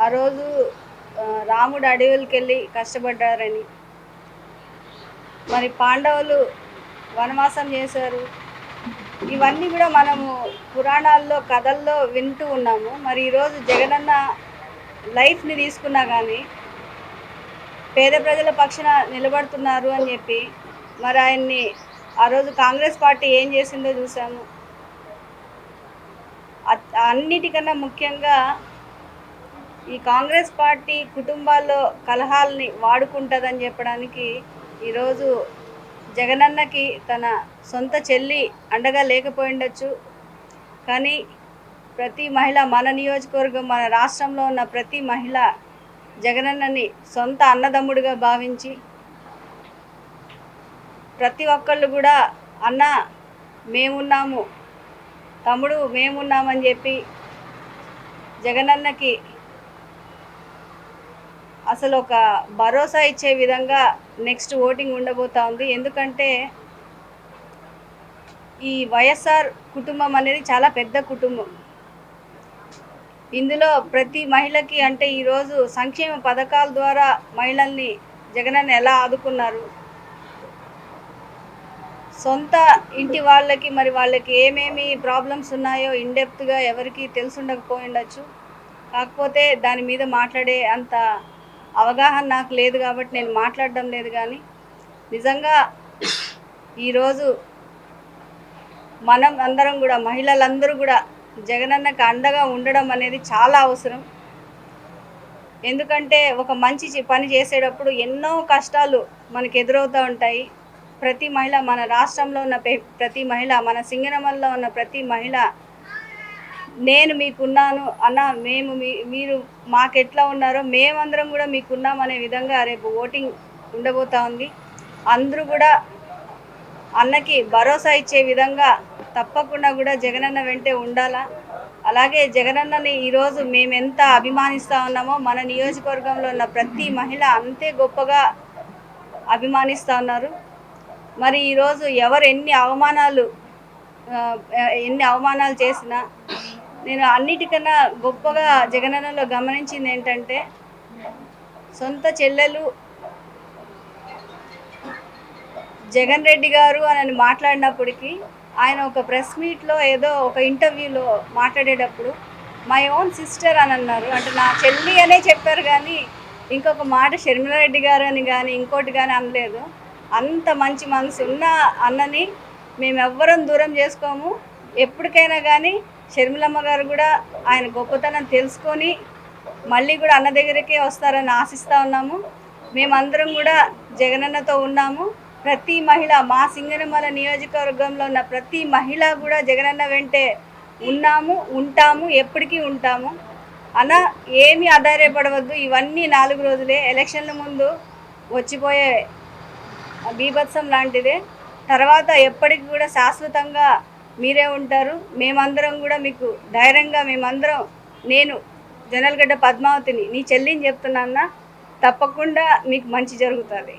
ఆ రోజు రాముడు అడవులకి వెళ్ళి కష్టపడ్డారని. మరి పాండవులు వనవాసం చేశారు. ఇవన్నీ కూడా మనము పురాణాల్లో కథల్లో వింటూ ఉన్నాము. మరి ఈరోజు జగనన్న లైఫ్ని తీసుకున్నా కానీ పేద ప్రజల పక్షాన నిలబడుతున్నారు అని చెప్పి మరి ఆయన్ని ఆ రోజు కాంగ్రెస్ పార్టీ ఏం చేసిందో చూసాము. అ- అన్నిటికన్నా ముఖ్యంగా ఈ కాంగ్రెస్ పార్టీ కుటుంబాల్లో కలహాలని వాడుకుంటుందని చెప్పడానికి ఈరోజు జగనన్నకి తన సొంత చెల్లి అండగా లేకపోయిండొచ్చు. కానీ ప్రతి మహిళ మన నియోజకవర్గం మన రాష్ట్రంలో ఉన్న ప్రతి మహిళ జగనన్నని సొంత అన్నదమ్ముడిగా భావించి ప్రతి ఒక్కళ్ళు కూడా అన్న మేమున్నాము తమ్ముడు మేమున్నామని చెప్పి జగనన్నకి అసలు ఒక భరోసా ఇచ్చే విధంగా నెక్స్ట్ ఓటింగ్ ఉండబోతా ఉంది. ఎందుకంటే ఈ వైఎస్ఆర్ కుటుంబం అనేది చాలా పెద్ద కుటుంబం. ఇందులో ప్రతి మహిళకి అంటే ఈరోజు సంక్షేమ పథకాల ద్వారా మహిళల్ని జగనన్న ఎలా ఆదుకున్నారు? సొంత ఇంటి వాళ్ళకి మరి వాళ్ళకి ఏమేమి ప్రాబ్లమ్స్ ఉన్నాయో ఇండెప్త్గా ఎవరికి తెలుసుండకపోయిండొచ్చు కాకపోతే దాని మీద మాట్లాడే అంత అవగాహన నాకు లేదు కాబట్టి నేను మాట్లాడడం లేదు కానీ నిజంగా ఈరోజు మనం అందరం కూడా మహిళలందరూ కూడా జగనన్నకు అండగా ఉండడం అనేది చాలా అవసరం. ఎందుకంటే ఒక మంచి పని చేసేటప్పుడు ఎన్నో కష్టాలు మనకు ఎదురవుతూ ఉంటాయి. ప్రతి మహిళ మన రాష్ట్రంలో ఉన్న ప్రతి మహిళ మన సింగనమల్లో ఉన్న ప్రతి మహిళ నేను మీకున్నాను అన్న మేము మీ మీరు మాకెట్లా ఉన్నారో మేమందరం కూడా మీకున్నాం అనే విధంగా రేపు ఓటింగ్ ఉండబోతా ఉంది. అందరూ కూడా అన్నకి భరోసా ఇచ్చే విధంగా తప్పకుండా కూడా జగనన్న వెంటే ఉండాలా? అలాగే జగనన్నని ఈరోజు మేము ఎంత అభిమానిస్తూ ఉన్నామో మన నియోజకవర్గంలో ఉన్న ప్రతి మహిళ అంతే గొప్పగా అభిమానిస్తూ ఉన్నారు. మరి ఈరోజు ఎవరు ఎన్ని అవమానాలు ఎన్ని అవమానాలు చేసినా నేను అన్నిటికన్నా గొప్పగా జగనన్నలో గమనించింది ఏంటంటే సొంత చెల్లెలు జగన్ రెడ్డి గారు అని మాట్లాడినప్పటికీ ఆయన ఒక ప్రెస్ మీట్లో ఏదో ఒక ఇంటర్వ్యూలో మాట్లాడేటప్పుడు మై ఓన్ సిస్టర్ అని అన్నారు. అంటే నా చెల్లి అనే చెప్పారు కానీ ఇంకొక మాట షర్మిలారెడ్డి గారు అని కానీ ఇంకోటి కానీ అనలేదు. అంత మంచి మనసు ఉన్న అన్నని మేము ఎవ్వరం దూరం చేసుకోము. ఎప్పటికైనా కానీ షర్మిలమ్మ గారు కూడా ఆయన గొప్పతనం తెలుసుకొని మళ్ళీ కూడా అన్న దగ్గరికే వస్తారని ఆశిస్తూ ఉన్నాము. మేమందరం కూడా జగనన్నతో ఉన్నాము. ప్రతి మహిళ మా సింగనమల నియోజకవర్గంలో ఉన్న ప్రతి మహిళ కూడా జగనన్న వెంటే ఉన్నాము ఉంటాము ఎప్పటికీ ఉంటాము. అన్న ఏమి ఆధారపడవద్దు. ఇవన్నీ నాలుగు రోజులే. ఎలక్షన్ల ముందు వచ్చిపోయే బీభత్సం లాంటిదే. తర్వాత ఎప్పటికి కూడా శాశ్వతంగా మీరే ఉంటారు. మేమందరం కూడా మీకు ధైర్యంగా మేమందరం నేను జనల్గడ్డ పద్మావతిని నీ చెల్లిని చెప్తున్నా తప్పకుండా మీకు మంచి జరుగుతుంది.